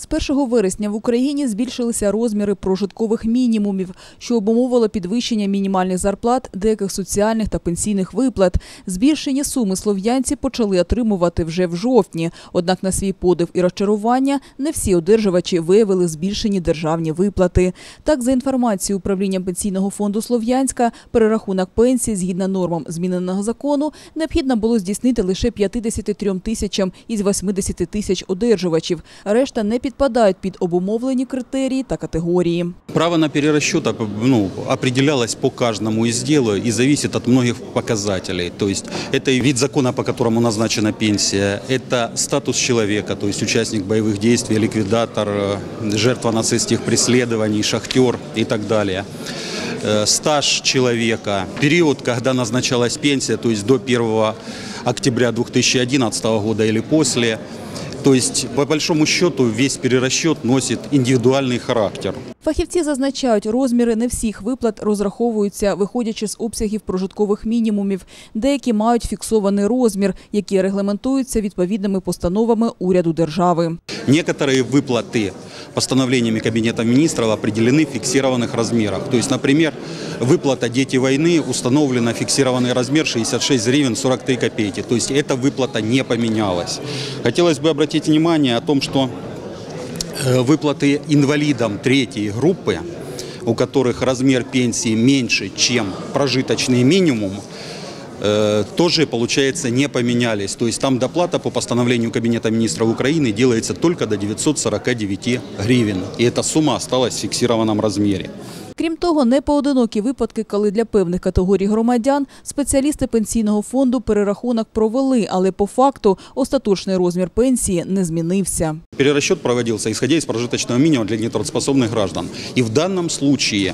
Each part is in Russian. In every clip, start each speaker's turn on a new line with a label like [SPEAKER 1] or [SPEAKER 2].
[SPEAKER 1] З 1 вересня в Україні збільшилися розміри прожиткових мінімумів, що обумовило підвищення мінімальних зарплат, деяких соціальних та пенсійних виплат. Збільшені суми слов'янці почали отримувати вже в жовтні. Однак на свій подив і розчарування не всі одержувачі виявили збільшені державні виплати. Так, за інформацією управління пенсійного фонду Слов'янська, перерахунок пенсій згідно нормам зміненого закону необхідно було здійснити лише 53 тисячам із 80 тисяч одержувачів. Решта не підпадають під обумовлені критерії та категорії.
[SPEAKER 2] Право на перерасчет ну, определялось по каждому из дела и зависит от многих показателей. То есть это и вид закона, по которому назначена пенсия, это статус человека, то есть участник боевых действий, ликвидатор, э, жертва нацистских преследований, шахтер и так далее Э, стаж человека, период, когда назначалась пенсия, то есть до 1 октября 2011 года или после. То есть, по большому счету, весь перерасчет носит индивидуальный характер.
[SPEAKER 1] Фахівці зазначають, розміри не всіх виплат розраховуються, виходячи з обсягів прожиткових мінімумів. Деякі мають фіксований розмір, які регламентуються відповідними постановами уряду держави.
[SPEAKER 2] Некоторые выплаты постановлениями Кабинета министров определены в фиксированных размерах. То есть, например, выплата «Дети войны» установлена фиксированный размер 66 гривен 43 копейки. То есть эта выплата не поменялась. Хотелось бы обратить внимание о том, что э, выплаты инвалидам третьей группы, у которых размер пенсии меньше, чем прожиточный минимум, э, тоже, получается, не поменялись. То есть там доплата по постановлению Кабинета министров Украины делается только до 949 гривен. И эта сумма осталась в фиксированном размере.
[SPEAKER 1] Крім того, не поодинокі випадки, коли для певних категорій громадян спеціалісти пенсійного фонду перерахунок провели, але по факту остаточний розмір пенсії не змінився.
[SPEAKER 2] Перерасчет проводился исходя из прожиточного минимума для нетрудоспособных граждан. И в данном случае э,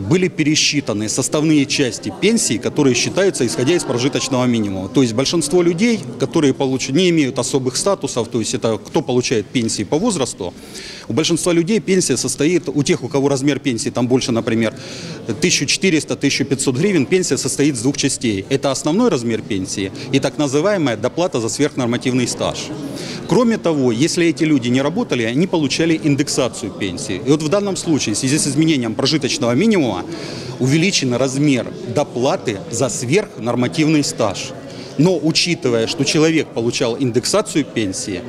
[SPEAKER 2] были пересчитаны составные части пенсий, которые считаются исходя из прожиточного минимума. То есть большинство людей, которые получ... не имеют особых статусов, то есть это кто получает пенсии по возрасту, у большинства людей пенсия состоит, у тех, у кого размер пенсии там больше, например, 1400-1500 гривен, пенсия состоит из двух частей. Это основной размер пенсии и так называемая доплата за сверхнормативный стаж. Кроме того, если эти люди не работали, они получали индексацию пенсии. И вот в данном случае, в связи с изменением прожиточного минимума, увеличен размер доплаты за сверхнормативный стаж. Но учитывая, что человек получал индексацию пенсии,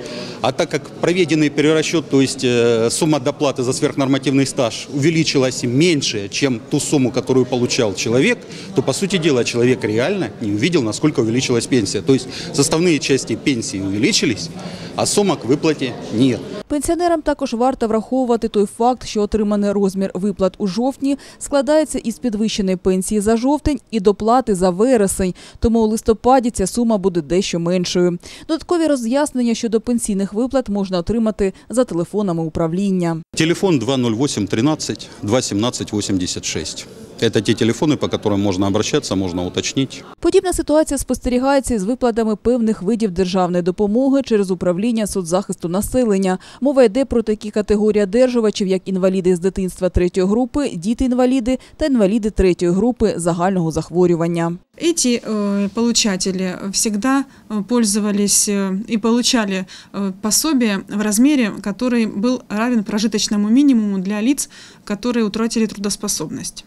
[SPEAKER 2] а так как проведенный перерасчет, то есть э, сумма доплаты за сверхнормативный стаж увеличилась меньше, чем ту сумму, которую получал человек, то, по сути дела, человек реально не увидел, насколько увеличилась пенсия. То есть составные части пенсии увеличились, а сумма к выплате нет.
[SPEAKER 1] Пенсіонерам також варто враховувати той факт, що отриманий розмір виплат у жовтні складається із підвищеної пенсії за жовтень і доплати за вересень, тому у листопаді ця сума буде дещо меншою. Додаткові роз'яснення щодо пенсійних виплат можна отримати за телефонами управління.
[SPEAKER 2] Телефон 208 13 217 86. Это те телефоны, по которым можно обращаться, можно уточнить.
[SPEAKER 1] Подібна ситуація спостерігається із виплатами певних видів державної допомоги через управління соцзахисту населення. Мова йде про такі категорії одержувачів, як інваліди з дитинства третьої групи, діти-інваліди та інваліди третьої групи загального захворювання.
[SPEAKER 3] Эти э, получатели всегда э, пользовались э, и получали э, пособие в размере, который был равен прожиточному минимуму для лиц, которые утратили трудоспособность.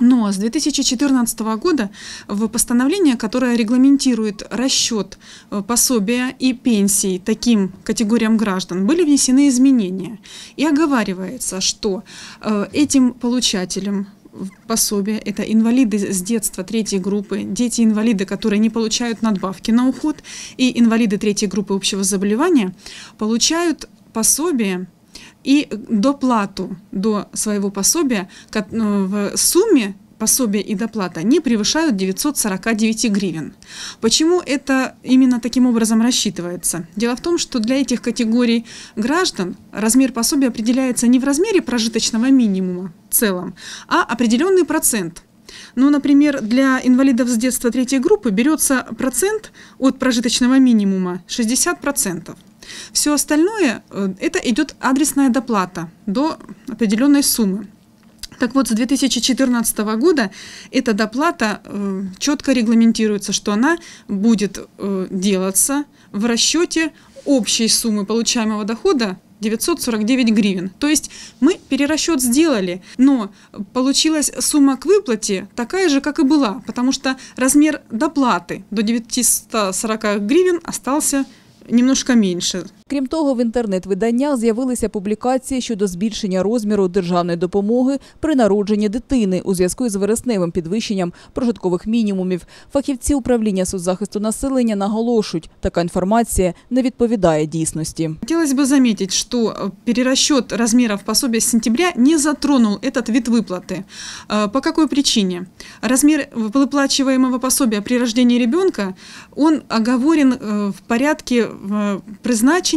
[SPEAKER 3] Но с 2014 года в постановление, которое регламентирует расчет э, пособия и пенсий таким категориям граждан, были внесены изменения. И оговаривается, что э, этим получателям пособия, это инвалиды с детства третьей группы, дети-инвалиды, которые не получают надбавки на уход, и инвалиды третьей группы общего заболевания, получают пособие и доплату до своего пособия ну, в сумме пособие и доплата не превышают 949 гривен. Почему это именно таким образом рассчитывается? Дело в том, что для этих категорий граждан размер пособия определяется не в размере прожиточного минимума в целом, а определенный процент. Ну, например, для инвалидов с детства третьей группы берется процент от прожиточного минимума 60%. Все остальное э, это идет адресная доплата до определенной суммы. Так вот, с 2014 года эта доплата э, четко регламентируется, что она будет э, делаться в расчете общей суммы получаемого дохода 949 гривен. То есть мы перерасчет сделали, но получилась сумма к выплате такая же, как и была, потому что размер доплаты до 940 гривен остался немножко меньше.
[SPEAKER 1] Крім того, в інтернет-виданнях з'явилися публікації щодо збільшення розміру державної допомоги при народженні дитини у зв'язку із вересневим підвищенням прожиткових мінімумів. Фахівці управління соцзахисту населення наголошують, така інформація не відповідає дійсності.
[SPEAKER 3] Хотелось бы заметить, что э, перерасчет размеров пособия с сентября не затронул этот вид выплаты. Э, По какой причине? Размер выплачиваемого пособия при рождении ребенка, он оговорен э, в порядке э,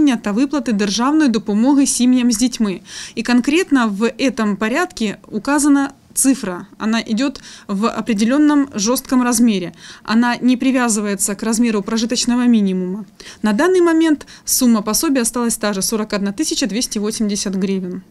[SPEAKER 3] призначения та выплаты державної допомоги сім'ям з дітьми. И конкретно в этом порядке указана цифра. Она идет в определенном жестком размере. Она не привязывается к размеру прожиточного минимума. На данный момент сумма пособия осталась та же 41 280 гривен.